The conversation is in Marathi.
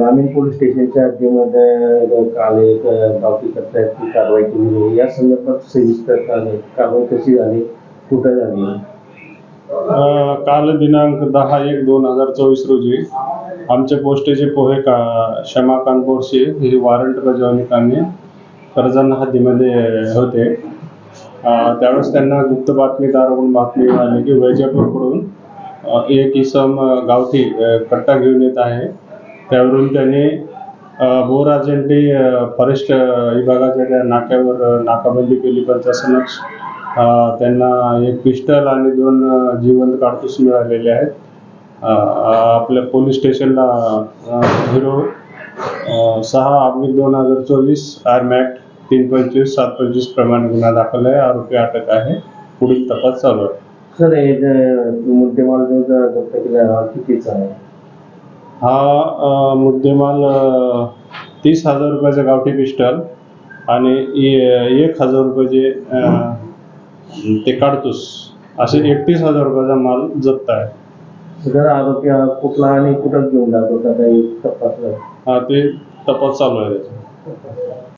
ग्रामीण पोलीस स्टेशनच्या हद्दीमध्ये काल एक गावठी कचऱ्याची कारवाई केली आहे या संदर्भात सविस्तर कारवाई कशी झाली? कुठं झाली? अ, काल दिनांक दहा एक दोन हजार चोवीस रोजी आमचे पोस्टेचे पोहे का क्षमा कानपोरशी हे वॉरंट बजावणी कर्जन हद्दीमध्ये होते. अ, त्यावेळेस त्यांना गुप्त बातमीदाराकडून बातमी मिळाली की वैजापूरकडून अ, एक इसम अ, गावठी अ, कट्टा घेऊन येत आहे. त्यावरून त्यांनी अ, फॉरेस्ट विभागाच्या त्या नाक्यावर नाकाबंदी केली. पण तसं त्यांना एक पिस्टल आणि दोन जिवंत काडतूस मिळालेले आहेत. आपल्या पोलीस स्टेशनला झिरो सहा ऑब्लिक दोन हजार चोवीस आर्म ॲक्ट तीन पंचवीस सात पंचवीस प्रमाणे गुन्हा दाखल आहे. आरोपी अटक आहे. पुढील तपास चालू आहे. सर हे जे मुद्देमाल जो जप्त केला कितीचा आहे. हा मुद्देमाल तीस हजार रुपयाचा गावठी पिस्टल आणि एक हजार रुपयाचे ते काडतूस. असे एकतीस हजार रुपयाचा माल जप्त आहे. आरोपी कुठला आणि कुठं घेऊन जात होता काही तपासलं? हा ते तपास चालू आहे त्याचा.